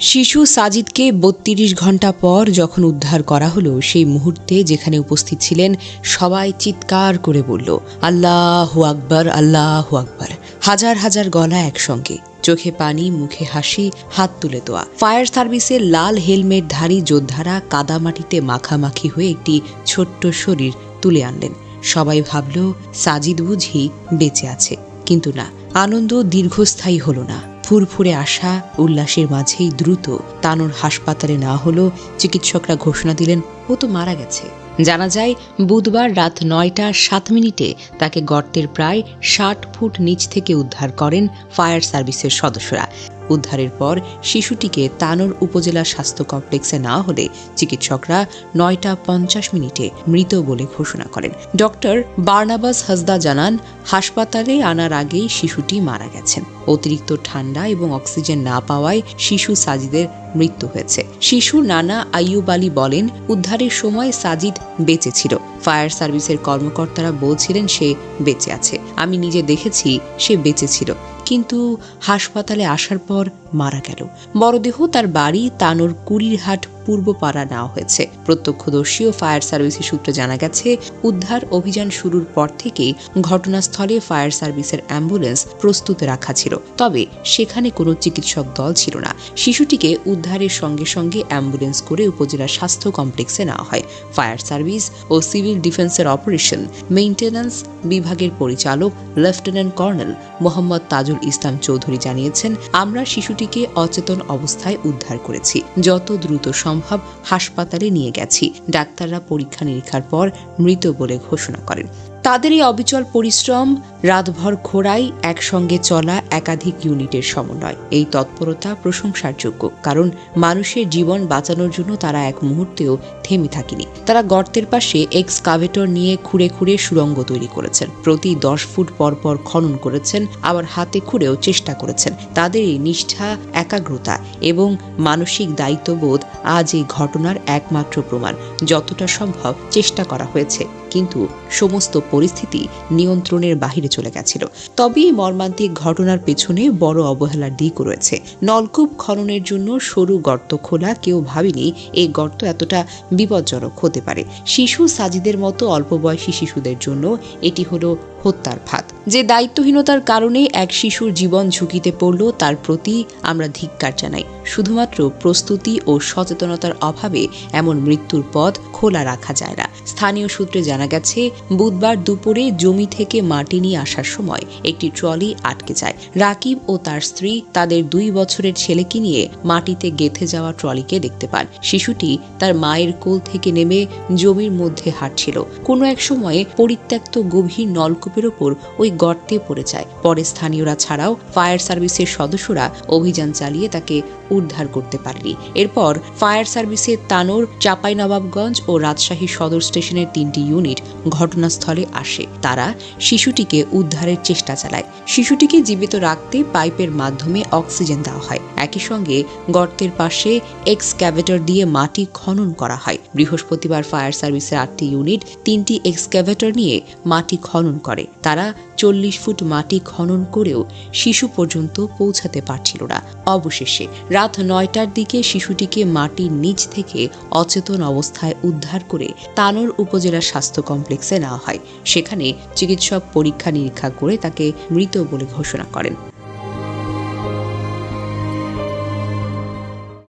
শিশু সাজিদকে বত্রিশ ঘণ্টা পর যখন উদ্ধার করা হলো, সেই মুহূর্তে যেখানে উপস্থিত ছিলেন, সবাই চিৎকার করে বলল, আল্লাহ আকবর আল্লাহ আকবর। হাজার হাজার গলা একসঙ্গে, চোখে পানি, মুখে হাসি, হাত তুলে দেওয়া ফায়ার সার্ভিসের লাল হেলমেটধারী যোদ্ধারা কাদামাটিতে মাখামাখি হয়ে একটি ছোট্ট শরীর তুলে আনলেন। সবাই ভাবল, সাজিদ বুঝি বেঁচে আছে। কিন্তু না, আনন্দ দীর্ঘস্থায়ী হলো না। ফুরফুরে আসা উল্লাসের মাঝেই দ্রুত তানোর হাসপাতালে না হলো চিকিৎসকরা ঘোষণা দিলেন, ও তো মারা গেছে। জানা যায়, বুধবার রাত নয়টা সাত মিনিটে তাকে গর্তের প্রায় ষাট ফুট নিচ থেকে উদ্ধার করেন ফায়ার সার্ভিসের সদস্যরা। উদ্ধারের পর শিশুটিকে তানোর উপজেলা স্বাস্থ্য কমপ্লেক্সে না হলে চিকিৎসকরা নয়টা পঞ্চাশ মিনিটে মৃত বলে ঘোষণা করেন। ডক্টর বার্নাবাস হাসদা জানান হাসপাতালে আনার আগেই শিশুটি মারা গেছেন অতিরিক্ত ঠান্ডা এবং অক্সিজেন না পাওয়ায় শিশু সাজিদের মৃত্যু হয়েছে। শিশু নানা আইয়ুব আলী বলেন, উদ্ধারের সময় সাজিদ বেঁচে ছিল। ফায়ার সার্ভিসের কর্মকর্তারা বলছিলেন, সে বেঁচে আছে। আমি নিজে দেখেছি, সে বেঁচে ছিল। কিন্তু হাসপাতালে আসার পর মারা গেল। মরদেহ তার বাড়ি তানোর কুড়িরহাট পূর্বপাড়া নেওয়া হয়েছে। প্রত্যক্ষদর্শী ও ফায়ার সার্ভিসের সূত্রে জানা গেছে, উদ্ধার অভিযান শুরুর পর থেকেই ঘটনাস্থলে ফায়ার সার্ভিসের অ্যাম্বুলেন্স প্রস্তুত রাখা ছিল। তবে সেখানে কোনো চিকিৎসক দল ছিল না। শিশুটিকে উদ্ধারের সঙ্গে সঙ্গে অ্যাম্বুলেন্স করে উপজেলা স্বাস্থ্য কমপ্লেক্সে নেওয়া হয়। ফায়ার সার্ভিস ও সিভিল ডিফেন্সের অপারেশন মেইনটেন্যান্স বিভাগের পরিচালক লেফটেন্যান্ট কর্নেল মোহাম্মদ তাজুল ইসলাম চৌধুরী জানিয়েছেন, আমরা শিশুটিকে অচেতন অবস্থায় উদ্ধার করেছি। যত দ্রুত সম্ভব হাসপাতালে নিয়ে গেছি। ডাক্তাররা পরীক্ষা নিরীক্ষার পর মৃত বলে ঘোষণা করেন। তাদের এই অবিচল পরিশ্রম, রাতভর খোড়াই একসঙ্গে চলা একাধিক ইউনিটের সমন্বয়। এই তৎপরতা প্রশংসার যোগ্য কারণ মানুষের জীবন বাঁচানোর জন্য তারা এক মুহূর্তেও থেমে থাকেনি। তারা গর্তের পাশে এক্সকাভেটর নিয়ে খুঁড়ে খুঁড়ে সুড়ঙ্গ তৈরি করেছেন। প্রতি দশ ফুট পর পর খনন করেছেন, আবার হাতে খুঁড়েও চেষ্টা করেছেন। তাদের এই নিষ্ঠা, একাগ্রতা এবং মানসিক দায়িত্ববোধ আজ এই ঘটনার একমাত্র প্রমাণ। যতটা সম্ভব চেষ্টা করা হয়েছে, কিন্তু সমস্ত পরিস্থিতি নিয়ন্ত্রণের বাহিরে চলে গেছিল। তবে এই মর্মান্তিক ঘটনার পেছনে বড় অবহেলার দিক রয়েছে। নলকূপ খননের জন্য সরু গর্ত খোলা কেউ ভাবেনি এই গর্ত এতটা বিপজ্জনক হতে পারে। শিশু সাজিদের মতো অল্প বয়সী শিশুদের জন্য এটি হলো হত্যার ফাঁদ। যে দায়িত্বহীনতার কারণে এক শিশুর জীবন ঝুঁকিতে পড়ল, তার প্রতি আমরা ধিক্কার জানাই। শুধুমাত্র প্রস্তুতি ও সচেতনতার অভাবে এমন মৃত্যুর পথ খোলা রাখা যায় না। স্থানীয় সূত্রে জানা গেছে, বুধবার দুপুরে জমি থেকে মাটি নিয়ে আসার সময় একটি ট্রলি আটকে যায়। রাকিব ও তার স্ত্রী তাদের দুই বছরের ছেলেকে নিয়ে মাটিতে গেথে যাওয়া ট্রলিকে দেখতে পান। শিশুটি তার মায়ের কোল থেকে নেমে জমির মধ্যে হাঁটছিল। কোনো এক সময়ে পরিত্যক্ত গভীর নলকূপের ওপর ওই গর্তে পড়ে যায় পরে স্থানীয়রা ছাড়াও ফায়ার সার্ভিসের সদস্যরা অভিযান চালিয়ে তাকে উদ্ধার করতে পারেনি এরপর ফায়ার সার্ভিসের তানোর চাঁপাইনবাবগঞ্জ ও রাজশাহী সদর স্টেশনের তিনটি ইউনিট ঘটনাস্থলে আসে তারা শিশুটিকে উদ্ধারের চেষ্টা চালায় শিশুটিকে জীবিত রাখতে পাইপের মাধ্যমে অক্সিজেন দেওয়া হয় একই সঙ্গে গর্তের পাশে এক্সক্যাভেটর দিয়ে মাটি খনন করা হয় বৃহস্পতিবার ফায়ার সার্ভিসের আটটি ইউনিট তিনটি এক্সক্যাভেটর নিয়ে মাটি খনন করে। তারা চল্লিশ ফুট মাটি খনন করেও শিশু পর্যন্ত পৌঁছাতে পারছিল না। অবশেষে রাত নয়টার দিকে শিশুটিকে মাটির নিচ থেকে অচেতন অবস্থায় উদ্ধার করে তানোর উপজেলা স্বাস্থ্য কমপ্লেক্সে নেওয়া হয়। সেখানে চিকিৎসক পরীক্ষা নিরীক্ষা করে তাকে মৃত বলে ঘোষণা করেন।